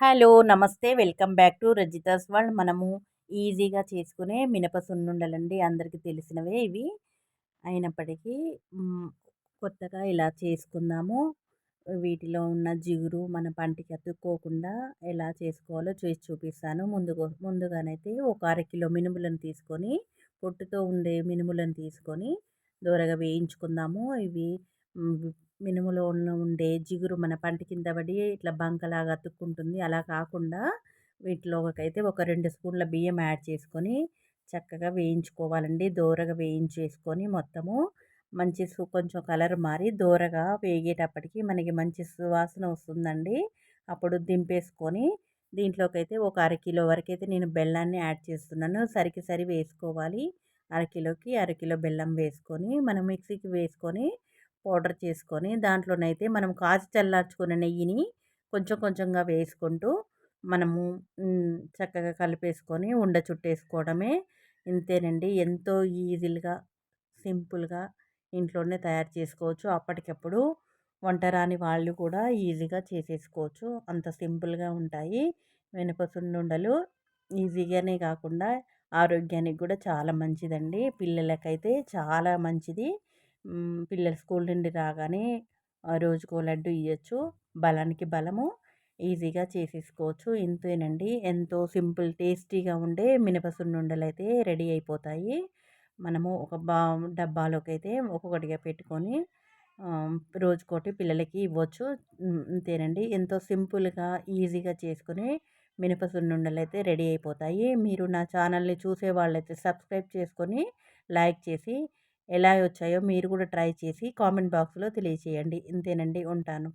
Hello నమస్తే. Welcome back to Rajitha's world. మనము ఈజీగా చేసుకునే మినప సున్నుండలండి. అందరికీ తెలిసినవే ఇవి. అయినప్పటికీ కొత్తగా ఇలా చేసుకుందాము. వీటిలో ఉన్న జిగురు మన పంటికి అతుక్కోకుండా ఎలా చేసుకోవాలో చేసి చూపిస్తాను. ముందుగా ముందుగానైతే ఒక అర కిలో మినుములను తీసుకొని పొట్టుతో ఉండే మినుములను తీసుకొని దూరగా వేయించుకుందాము. ఇవి మినుములో ఉండే జిగురు మన పంట కింద పడి ఇట్లా బంకలాగా అతుక్కుంటుంది. అలా కాకుండా వీటిలోకైతే ఒక రెండు స్పూన్ల బియ్యం యాడ్ చేసుకొని చక్కగా వేయించుకోవాలండి. దోరగా వేయించేసుకొని మొత్తము మంచి కొంచెం కలర్ మారి దోరగా వేగేటప్పటికి మనకి మంచి సువాసన వస్తుందండి. అప్పుడు దింపేసుకొని దీంట్లోకైతే ఒక అరకిలో వరకు అయితే నేను బెల్లాన్ని యాడ్ చేస్తున్నాను. సరికి సరి వేసుకోవాలి. అరకిలోకి అరకిలో బెల్లం వేసుకొని మనం మిక్సీకి వేసుకొని పౌడర్ చేసుకొని దాంట్లోనైతే మనం కాచి చల్లార్చుకున్న నెయ్యిని కొంచెం కొంచెంగా వేసుకుంటూ మనము చక్కగా కలిపేసుకొని ఉండ చుట్టేసుకోవడమే ఇంతేనండి. ఎంతో ఈజీగా సింపుల్గా ఇంట్లోనే తయారు చేసుకోవచ్చు. అప్పటికప్పుడు వంట రాని వాళ్ళు కూడా ఈజీగా చేసేసుకోవచ్చు. అంత సింపుల్గా ఉంటాయి. మినప ఈజీగానే కాకుండా ఆరోగ్యానికి కూడా చాలా మంచిదండి. పిల్లలకైతే చాలా మంచిది. పిల్లలు స్కూల్ నుండి రాగానే రోజుకో లడ్డు ఇవ్వచ్చు బలానికి బలము ఈజీగా చేసేసుకోవచ్చు. ఇంతేనండి. ఎంతో సింపుల్ టేస్టీగా ఉండే మినపసున్నుండలు అయితే రెడీ అయిపోతాయి. మనము ఒక బా డబ్బాలోకి అయితే ఒక్కొక్కటిగా పెట్టుకొని రోజుకోటి పిల్లలకి ఇవ్వచ్చు. అంతేనండి ఎంతో సింపుల్గా ఈజీగా చేసుకుని మినపసున్నుండలు అయితే రెడీ అయిపోతాయి. మీరు నా ఛానల్ని చూసే వాళ్ళైతే సబ్స్క్రైబ్ చేసుకొని లైక్ చేసి ఎలా వచ్చాయో మీరు కూడా ట్రై చేసి కామెంట్ బాక్స్లో తెలియచేయండి. ఇంతేనండి. ఉంటాను.